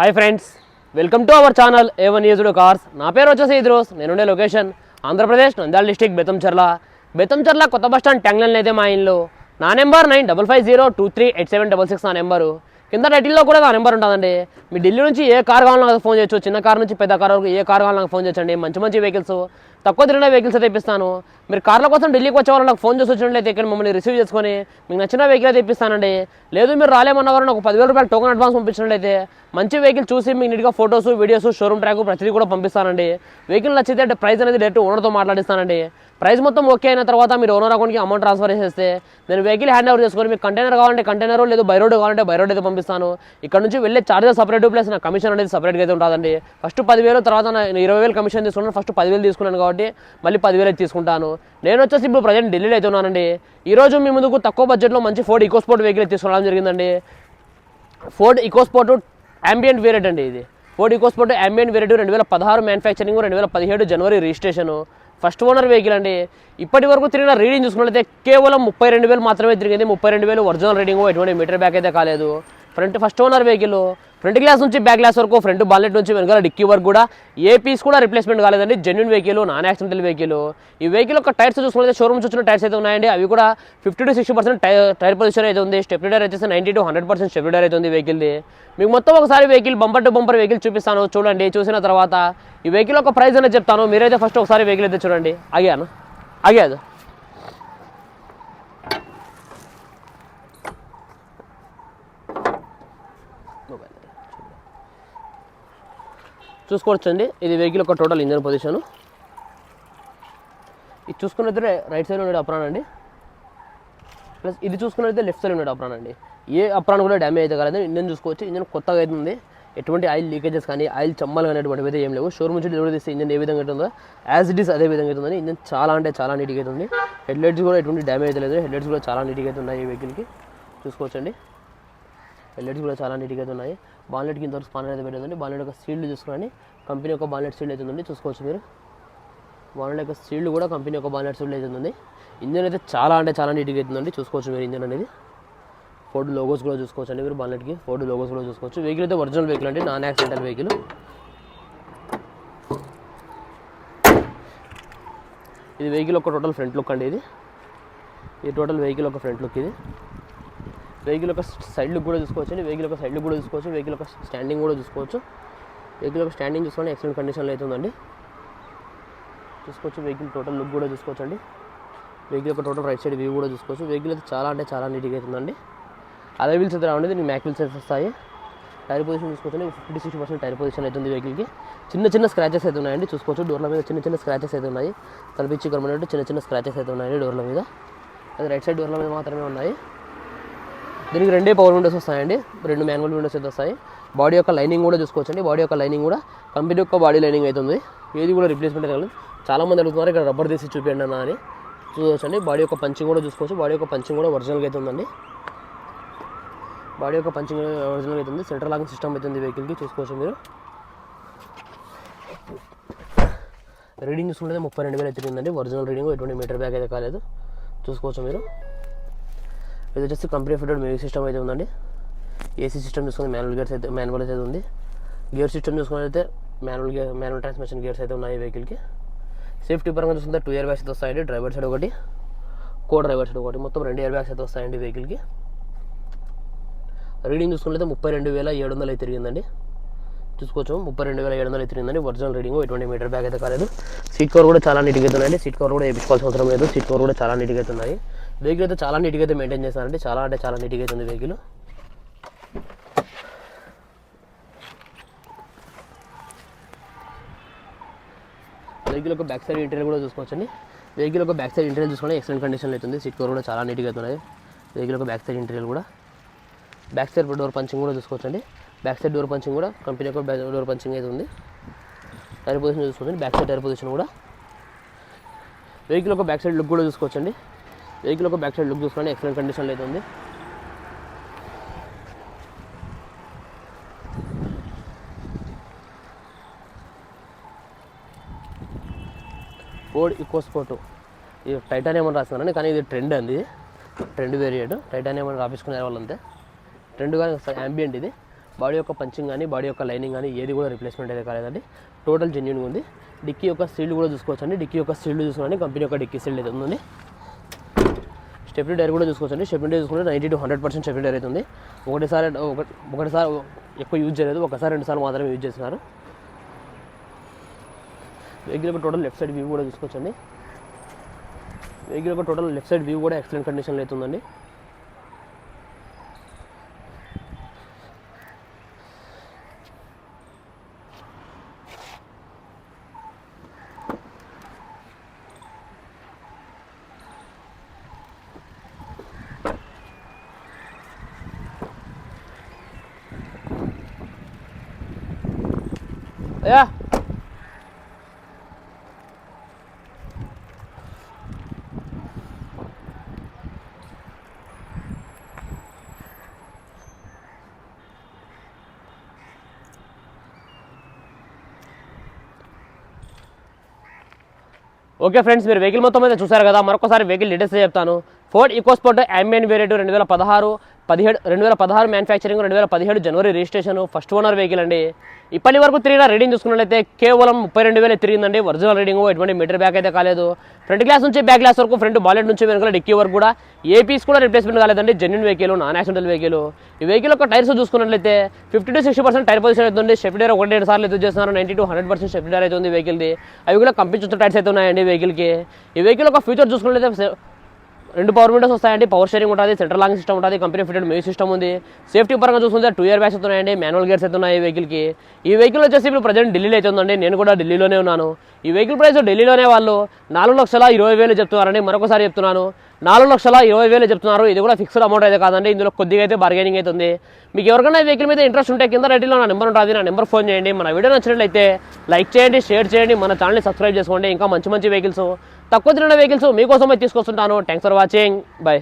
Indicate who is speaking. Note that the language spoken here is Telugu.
Speaker 1: Hi friends welcome to our channel A one used cars నా పేరు వచ్చేసి ఇద్రోస్ నేనుండే లొకేషన్ ఆంధ్రప్రదేశ్ నంద్యాల డిస్టిక్ బెతంచర్ల బెతంచర్ల కొత్త బస్టాండ్ ట్యాంగ్లన్ అయితే మా ఇంట్లో నా number nine double five zero two three eight seven double six నా నెంబరు కింద టైటిల్లో కూడా నా నెంబర్ ఉంటుందండి. మీ ఢిల్లీ నుంచి ఏ కార్ కావాలన్నా నాకు ఫోన్ చేయొచ్చు. చిన్న కార్ నుంచి పెద్ద కార్ వరకు ఏ కార్ కావాలన్నా నాకు ఫోన్ చేయొచ్చండి. మంచి మంచి వెహికల్స్ తక్కువ తిరిగిన వెహికల్స్ అయితే ఇప్పిస్తాను. మీరు కార్ల కోసం ఢిల్లీకి వచ్చే వాళ్ళు నాకు ఫోన్ చేసి వచ్చినట్లయితే ఇక్కడ మమ్మల్ని రిసీవ్ చేసుకొని మీకు నచ్చిన వెహికల్ అయితే ఇప్పిస్తానండి. లేదు మీరు రాలేమన్నవారు నాకు పదివేల రూపాయలు టోకన్ అడ్వాన్స్ పంపించినట్లయితే మంచి వెహికల్ చూసి మీకు నీట్గా ఫొటోస్ వీడియోస్ షోరూమ్ ట్రాక్ ప్రతిదీ కూడా పంపిస్తానండి. వెహికల్ నచ్చితే ప్రైస్ అనేది డైరెక్ట్ ఓనర్తో మాట్లాడిస్తానండి. ప్రైస్ మొత్తం ఓకే అయిన తర్వాత మీరు ఓనర్ అకౌంట్కి అమౌంట్ ట్రాన్స్ఫర్ చేసేస్తే నేను వెహికల్ హ్యాండ్ ఓవర్ చేసుకొని మీకు కంటైనర్ కావాలంటే కంటైనర్ లేదు బై రోడ్ కావాలంటే బై రోడ్ అయితే పంపిస్తాను. ఇక్కడ నుంచి వెళ్ళే చార్జెస్ సపరేట్ ప్లస్ నా కమిషన్ అనేది సపరేట్గా అయితే ఉంటుందండి. ఫస్ట్ పదివేలు తర్వాత నేను ఇరవై వేలు కమిషన్ తీసుకున్నాను. ఫస్ట్ పదివేలు తీసుకున్నాను కాబట్టి మళ్ళీ పదివేలు తీసుకుంటాను. నేను వచ్చేసి ఇప్పుడు ప్రజెంట్ ఢిల్లీలో అయితే ఉన్నానండి. ఈరోజు మీ ముందుకు తక్కువ బడ్జెట్లో మంచి ఫోర్డ్ ఈకోస్పోర్ట్ వెహికల్ తీసుకోవడం తీసుకురావడం జరిగిందండి. ఫోర్డ్ ఈకోస్పోర్ట్ అంబియంట్ వేరియట్ అండి ఇది. ఫోర్డ్ ఈకోస్పోర్ట్ అంబియంట్ వేరియట్ రెండు వేల పదహారు మ్యానుఫ్యాక్చరింగ్ రెండు వేల పదిహేడు జనవరి రిజిస్ట్రేషన్ ఫస్ట్ ఓనర్ వెహికల్ అండి. ఇప్పటి వరకు తిరిగిన రీడింగ్ చూసుకున్నట్లయితే కేవలం ముప్పై రెండు వేలు మాత్రమే తిరిగింది. ముప్పై రెండు వేలు ఒరిజినల్ రీడింగ్ ఎటువంటి మీటర్ బ్యాక్ అయితే కాలేదు. Front first owner vehicle front glass నుంచి బ్యాక్ గ్లాస్ వరకు ఫ్రంట్ బాలెట్ నుంచి వెనకాల డిక్కీ వరకు కూడా ఏ పీస్ కూడా రిప్లేస్మెంట్ కాలేదండి. Genuine vehicle non accidental vehicle ఈ వెహికల్ యొక్క టైర్స్ చూసుకుంటే షోరూమ్ వచ్చిన టైర్స్ అయితే ఉన్నాయండి. అవి కూడా fifty to sixty percent tyre position అయితే ఉంది. స్టెప్ టైర్ వచ్చేసి ninety to hundred percent step అయితే ఉంది వెహికల్ది మీకు మొత్తం ఒకసారి vehicle bumper to bumper vehicle చూపిస్తాను. చూడండి చూసిన తర్వాత ఈ వెహికల్ యొక్క ప్రైస్ అనేది చెప్తాను. మీరైతే ఫస్ట్ ఒకసారి వెహికల్ అయితే చూడండి. ఆగాను. ఆగాదు. చూసుకోవచ్చండి ఇది వెహికల్ ఒక టోటల్ ఇంజన్ పొజిషన్ ఇది చూసుకున్నైతే రైట్ సైడ్ ఉన్నాడు అప్రాన్ అండి. ప్లస్ ఇది చూసుకున్నైతే లెఫ్ట్ సైడ్ ఉన్నాడు అప్రాన్ అండి. ఏ అప్రాన్ కూడా డ్యామేజ్ అయితే కాలేదు. ఇంజన్ చూసుకోవచ్చు. ఇంజన్ కొత్తగా అవుతుంది ఎటువంటి ఆయిల్ లీకేజెస్ కానీ ఆయిల్ చమ్మలు కానీ అటువంటివి అయితే ఏం లేవు. షోరూమ్ నుంచి డెలివరీ చేస్తే ఇంజన్ ఏ విధంగా ఉంటుందో యాజ్ ఇట్ ఈస్ అదే విధంగా అవుతుంది ఇంజన్ చాలా అంటే చాలా నీట్గా అవుతుంది హెడ్ లైట్స్ కూడా ఎటువంటి డ్యామేజ్ అయితే లేదు. హెడ్ లైట్స్ కూడా చాలా నీట్గా అయితే ఉన్నాయి ఈ వెహికల్కి చూసుకోవచ్చండి ఎల్ఈడీస్ కూడా చాలా నీట్గా అవుతున్నాయి ఉన్నాయి బాన్లెట్ కింద వరకు స్పానర్ అయితే పెట్టిందండి. బాలెట్ యొక్క సీల్డ్ చూసుకోండి కంపెనీ యొక్క బాలెట్ సీల్డ్ అయితే ఉంది చూసుకోవచ్చు మీరు. బాలెట్ యొక్క సీల్డ్ కూడా కంపెనీ యొక్క బాలెట్ సీల్డ్ అయితే ఉంది ఇంజన్ అయితే చాలా అంటే చాలా నీట్గా అవుతుందండి. చూసుకోవచ్చు మీరు ఇంజన్ అనేది. ఫోర్డ్ లోగోస్ కూడా చూసుకోవచ్చు అండి మీరు బాలెట్కి ఫోర్డ్ లోగోస్ కూడా చూసుకోవచ్చు. వెహికల్ అయితే ఒరిజినల్ వెహికల్ అండి. నాన్ యాక్సిడెంటల్ వెహికల్ ఇది వెహికల్ ఒక టోటల్ ఫ్రంట్ లుక్ అండి ఇది. ఈ టోటల్ వెహికల్ ఒక ఫ్రంట్ లుక్ ఇది. వెహికల్ యొక్క సైడ్ లుక్ కూడా చూసుకోవచ్చు అండి. వెహికల్ యొక్క సైడ్ కూడా చూసుకోవచ్చు వెహికల్ యొక్క స్టాండింగ్ కూడా చూసుకోవచ్చు. వెహికల్ యొక్క స్టాండింగ్ చూసుకోండి ఎక్సలెంట్ కండిషన్లో అయితే ఉందండి. చూసుకోవచ్చు వెహికల్ టోటల్ లుక్ కూడా చూసుకోవచ్చు అండి. వెహికల్ యొక్క టోటల్ రైట్ సైడ్ వ్యూ కూడా చూసుకోవచ్చు. వెహికల్ అయితే చాలా అంటే చాలా నీట్గా అవుతుందండి అదే వీల్స్ అయితే రావండి దీనికి మ్యాక్ వీల్స్ అయితే వస్తాయి. టైర్ పొజిషన్ చూసుకోవచ్చు fifty six percent tyre position అవుతుంది వెహికల్కి. చిన్న చిన్న స్క్రాచెస్ అయితే ఉన్నాయండి చూసుకోవచ్చు. డోర్ల మీద చిన్న చిన్న స్క్రాచెస్ అయితే ఉన్నాయి. తలపించి కనబడినట్టు చిన్న చిన్న స్క్రాచెస్ అయితే ఉన్నాయండి డోర్ల మీద. అది రైట్ సైడ్ డోర్ల మీద మాత్రమే ఉన్నాయి. దీనికి రెండే పవర్ విండోస్ వస్తాయండి. రెండు మాన్యువల్ విండోస్ అయితే వస్తాయి. బాడీ యొక్క లైనింగ్ కూడా చూసుకోవచ్చండి. బాడీ యొక్క లైనింగ్ కూడా కంపెనీ యొక్క బాడీ లైనింగ్ అవుతుంది ఏది కూడా రిప్లేస్మెంట్ కాలేదు చాలామంది అడుగుతున్నారు ఇక్కడ రబ్బర్ తీసి చూపించండి అన్న అని. చూసుకోవచ్చండి బాడీ యొక్క పంచింగ్ కూడా చూసుకోవచ్చు. బాడీ యొక్క పంచింగ్ కూడా ఒరిజినల్గా అవుతుందండి బాడీ యొక్క పంచింగ్ ఒరిజినల్ అవుతుంది సెంట్రల్ లాకింగ్ సిస్టమ్ అవుతుంది వెహికల్కి చూసుకోవచ్చు మీరు. రీడింగ్ చూసుకుంటే ముప్పై రెండు వేలు అయితే ఉందండి. ఒరిజినల్ రీడింగ్ ఎటువంటి మీటర్ బ్యాగ్ అయితే కాలేదు. చూసుకోవచ్చు మీరు. ఇది వచ్చేసి కంపెనీ ఫిటెడ్ మ్యూజిక్ సిస్టమ్ అయితే ఉందండి. ఏసీ సిస్టమ్ చూసుకుంటే మాన్యువల్ గేర్స్ అయితే మాన్యువల్ అయితే ఉంది. గేర్ సిస్టమ్ చూసుకుని అయితే manual gear manual transmission gears అయితే ఉన్నాయి వెహికల్కి. సేఫ్టీ పరంగా చూసుకుంటే టూ ఇయర్ బ్యాగ్స్ అయితే వస్తాయండి డ్రైవర్ సైడ్ ఒకటి కో డ్రైవర్ సైడ్ ఒకటి. మొత్తం రెండు ఇయర్ బ్యాగ్స్ అయితే వస్తాయండి వెహికల్కి. రీడింగ్ చూసుకుంటే ముప్పై రెండు వేల ఏడు వందలు అయితే తిరిగిందండి. చూసుకోవచ్చు ముప్పై రెండు వేల ఏడు వందలు అయితే తిరిగిందండి. ఒరిజినల్ రీడింగ్ ఎటువంటి మీటర్ బ్యాగ్ అయితే కాలేదు. సీట్ కవర్ కూడా చాలా నీట్గా అవుతుందండి సీట్ కవర్ కూడా వేయించుకోవాల్సిన అవసరం లేదు. సీట్ కవర్ కూడా చాలా నీట్గా అవుతున్నాయి వెహికల్ అయితే చాలా నీట్గా అయితే మెయింటైన్ చేస్తానండి చాలా అంటే చాలా నీట్గా అయితే ఉంది వెహికల్ వెహికల్ ఒక బ్యాక్ సైడ్ ఇంటీరియర్ కూడా చూసుకోవచ్చండి. వెహికల్ ఒక బ్యాక్ సైడ్ ఇంటీరియర్ చూసుకోండి ఎక్సలెంట్ కండిషన్లో అవుతుంది సీట్ కవర్ కూడా చాలా నీట్గా అవుతున్నాయి వెహికల్ ఒక బ్యాక్ సైడ్ ఇంటీరియర్ కూడా. బ్యాక్ సైడ్ డోర్ పంచింగ్ కూడా చూసుకోవచ్చండి. బ్యాక్ సైడ్ డోర్ పంచింగ్ కూడా కంపెనీ యొక్క డోర్ పంచింగ్ అయితే ఉంది. టైర్ పొజిషన్ చూసుకోవచ్చు బ్యాక్ సైడ్ టైర్ పొజిషన్ కూడా. వెహికల్ ఒక బ్యాక్ సైడ్ లుక్ కూడా చూసుకోవచ్చండి. వెహికల్ ఒక బ్యాక్ సైడ్ లుక్ చూసుకోండి ఎక్సలెంట్ కండిషన్లో అయితే ఉంది. Ford EcoSport. ఇది టైటానియం అని రాస్తున్నారండి కానీ ఇది ట్రెండ్ అండి. Trend variant. టైటానియం అని రాపించుకునే వాళ్ళంతే ట్రెండ్ కానీ యాంబియంట్ ఇది. బాడీ యొక్క పంచింగ్ కానీ బాడీ యొక్క లైనింగ్ కానీ ఏది కూడా రిప్లేస్మెంట్ అయితే కాలేదండి. టోటల్ జెన్యున్గా ఉంది. డిక్కీ యొక్క సీల్డ్ కూడా చూసుకోవచ్చు అండి డిక్కీ యొక్క సీల్డ్ చూసుకోండి కంపెనీ యొక్క డిక్కీ సీల్డ్ అయితే ఉందండి. స్టెప్ని డైర్ కూడా చూసుకోవచ్చండి. స్టెప్నీ డైర్ చూసుకుంటే ninety to hundred percent stepney tyre అవుతుంది. ఒకటిసారి ఒక ఒకటిసారి ఎక్కువ యూజ్ చేయలేదు. ఒకసారి రెండు సార్లు మాత్రమే యూజ్ చేస్తున్నారు. వెహికల్ యొక్క టోటల్ లెఫ్ట్ సైడ్ వ్యూ కూడా చూసుకోవచ్చండి. వెహికల్ యొక్క టోటల్ లెఫ్ట్ సైడ్ వ్యూ కూడా ఎక్సలెంట్ కండిషన్లో అవుతుందండి Ja. ఓకే ఫ్రెండ్స్ మీరు వెహికల్ మొత్తం అయితే చూసారు కదా మరొకసారి వెహికల్ డీటెయిల్స్ చెప్తాను ఫోర్డ్ ఈకోస్పోర్ట్ అంబియన్ వేరియట్ రెండు వేల పదహారు పదిహేడు రెండు వేల పదహారు మ్యానుఫ్యాక్చరింగ్ రెండు వేల పదిహేడు జనవరి రిజిస్ట్రేషన్ ఫస్ట్ ఓనర్ వెహికల్ అండి. ఇప్పటి వరకు తిరిగిన రీడింగ్ చూసుకున్నట్లయితే కేవలం ముప్పై రెండు వేలు తిరిగిందండి. ఒరిజినల్ రీడింగ్ ఎటువంటి మీటర్ బ్యాక్ అయితే కాలేదు. ఫ్రంట్ గ్లాస్ నుంచి బ్యాక్ గ్లాస్ వరకు ఫ్రంట్ బాలెట్ నుంచి వెనకాల డిక్కీ వరకు కూడా ఏ పీస్ కూడా రిప్లేస్మెంట్ కాలేదండి. Genuine vehicle non accidental vehicle ఈ వెహికల్ యొక్క టైర్స్ చూసుకున్నట్లయితే fifty to sixty percent tyre position అవుతుంది స్టెప్ టైర్ ఒకటి రెండు సార్లు ఎదురు చేస్తున్నారు. Ninety to hundred percent step అయితే అవుతుంది వెహికల్ది అవి కూడా కంపెనీ టైర్స్ అయితే ఉన్నాయండి వెహికల్కి ఈ వెహికల్ ఒక ఫ్యూచర్ చూసుకున్నట్లయితే రెండు పవర్ విండోస్ వస్తాయండి పవర్ షేరింగ్ ఉంటుంది సెంట్రల్ లాంగ్ సిస్టమ్ ఉంటుంది కంపెనీ ఫిటెడ్ మ్యూజిక్ సిస్టమ్ ఉంది. సేఫ్టీ పరంగా చూసుకుంటే టూ ఇయర్ బ్యాగ్స్ అవుతున్నాయండి మాన్యువల్ గేర్స్ అయితే ఉన్నాయి ఈ వెహికల్కి ఈ వెహికల్ వచ్చేసి ఇప్పుడు ప్రజెంట్ ఢిల్లీలో అయితే ఉందండి నేను కూడా ఢిల్లీలోనే ఉన్నాను. ఈ వెహికల్ ప్రైస్ ఢిల్లీలోనే వాళ్ళు నాలుగు లక్షల ఇరవై వేలు చెప్తున్నారండి మరొకసారి చెప్తున్నాను. నాలుగు లక్షల ఇరవై వేలు చెప్తున్నారు. ఇది కూడా ఫిక్స్డ్ అమౌంట్ అయితే కాదండి. ఇందులో కొద్దిగా అయితే బార్గెనింగ్ అవుతుంది మీకు ఎవరికైనా వెహికల్ మీద ఇంట్రెస్ట్ ఉంటే కింద రైట్లో నా నెంబర్ ఉంటుంది. నా నెంబర్ ఫోన్ చేయండి. మన వీడియో నచ్చినట్లయితే లైక్ చేయండి షేర్ చేయండి. మన ఛానల్ని సబ్స్క్రైబ్ చేసుకోండి. ఇంకా మంచి మంచి వెహికల్స్ తక్కువ తిరిగిన వెహికల్స్ మీకోసమే తీసుకొస్తుంటాను. Thanks for watching bye